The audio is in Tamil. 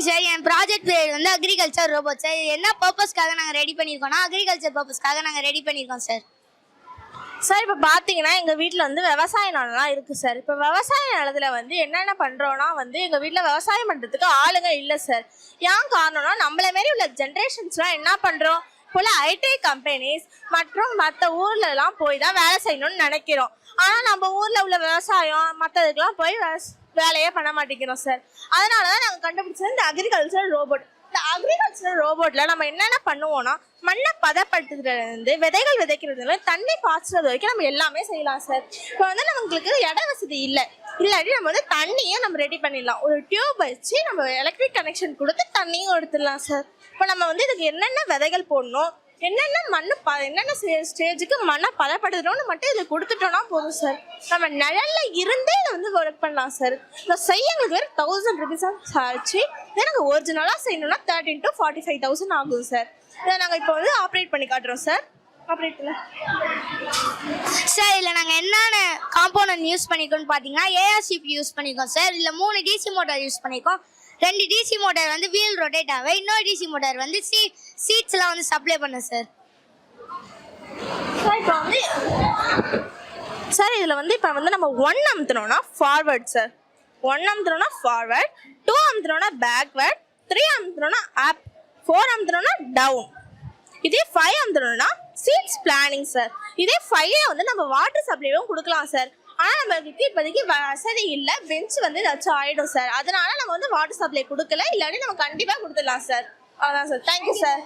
மார்னிங் சார் என் ப்ராஜெக்ட் பேர் வந்து அக்ரிகல்ச்சர் ரோபோட் சார் என்ன பர்பஸ்க்காக நாங்கள் ரெடி பண்ணியிருக்கோம்னா அக்ரிகல்ச்சர் பர்பஸ்க்காக நாங்கள் ரெடி பண்ணியிருக்கோம் சார் சார் இப்போ பார்த்தீங்கன்னா எங்கள் வீட்டில் வந்து விவசாய நிலம்லாம் இருக்குது சார் இப்போ விவசாய நிலத்தில் வந்து என்னென்ன பண்ணுறோன்னா வந்து எங்கள் வீட்டில் விவசாயம் பண்ணுறதுக்கு ஆளுங்க இல்லை சார் ஏன் காரணம்னா நம்மள மாரி உள்ள ஜென்ரேஷன்ஸ்லாம் என்ன பண்ணுறோம் போல ஐடி கம்பெனிஸ் மற்றும் மற்ற ஊர்லலாம் போய் தான் வேலை செய்யணும்னு நினைக்கிறோம். ஆனால் நம்ம ஊரில் உள்ள விவசாயம் மற்றதுக்கெலாம் போய் வேலையே பண்ண மாட்டேங்கிறோம் சார் அதனால தான் நாங்கள் கண்டுபிடிச்சது இந்த அக்ரிகல்ச்சர் ரோபோட் இந்த அக்ரிகல்ச்சர் ரோபோட்ல நம்ம என்னென்ன பண்ணுவோம்னா மண்ணை பதப்படுத்துறதுலேருந்து விதைகள் விதைக்கிறதுல தண்ணி பாய்ச்சுறது வரைக்கும் நம்ம எல்லாமே செய்யலாம் சார் இப்போ வந்து நம்மளுக்கு இட வசதி இல்லை. இல்லாட்டி நம்ம வந்து தண்ணியை நம்ம ரெடி பண்ணிடலாம். ஒரு டியூப் வச்சு நம்ம எலக்ட்ரிக் கனெக்ஷன் கொடுத்து தண்ணியும் எடுத்துடலாம் சார் இப்போ நம்ம வந்து இதுக்கு என்னென்ன விதைகள் போடணும் என்னென்ன மண்ணு ப என்னென்ன ஸ்டேஜுக்கு மண்ணை பதப்படுத்துறோம்னு மட்டும் இதை கொடுத்துட்டோம்னா போதும் சார் நம்ம நிழல்ல இருந்தே இதை வந்து ஒர்க் பண்ணலாம் சார் இப்போ செய்ய எங்களுக்கு வேறு தௌசண்ட் ருபீஸ் ஆச்சு. எனக்கு ஒரிஜினலாக செய்யணும்னா thirteen to forty five thousand ஆகும் சார் இதை நாங்கள் இப்போ வந்து ஆப்ரேட் பண்ணி காட்டுறோம் சார் ஆப்ரேட் சார் இதில் நாங்கள் என்னென்ன காம்பௌண்ட் யூஸ் பண்ணிக்கோன்னு பார்த்தீங்கன்னா ஏஆர்சிபி யூஸ் பண்ணிக்கோம் சார் இல்லை மூணு டிசி மோட்டார் யூஸ் பண்ணிக்கோம். ரெண்டு டிசி மோட்டார் வந்து வீல் ரொட்டேட் ஆகும் இன்னொரு டிசி மோட்டார் வந்து சீ சீட்ஸ்லாம் வந்து சப்ளை பண்ண சார் சார் இப்போ வந்து சார் இதில் வந்து இப்போ வந்து நம்ம ஒன் அமுத்துனோம்னா ஃபார்வர்ட் சார் ஒன் அமுத்துனோம்னா ஃபார்வர்ட் டூ அமுத்துனோம்னா பேக்வர்ட் த்ரீ அமுத்துனோம்னா அப் ஃபோர் அமுத்துனோம்னா டவுன் இதே ஃபைவ் அமுத்துனோம்னா சீட்ஸ் பிளானிங் சார் இதே ஃபைவ் வந்து நம்ம வாட்டர் சப்ளைவும் கொடுக்கலாம் சார் ஆனால் நம்மளுக்கு இப்போதைக்கு வசதி இல்லை பெஞ்ச் வந்து ஏதாச்சும் ஆகிடும் சார். அதனால நம்ம வந்து வாட்டர் சப்ளை கொடுக்கல. இல்லாட்டி நம்ம கண்டிப்பாக கொடுத்துடலாம் சார். அதான் சார். Thank you sir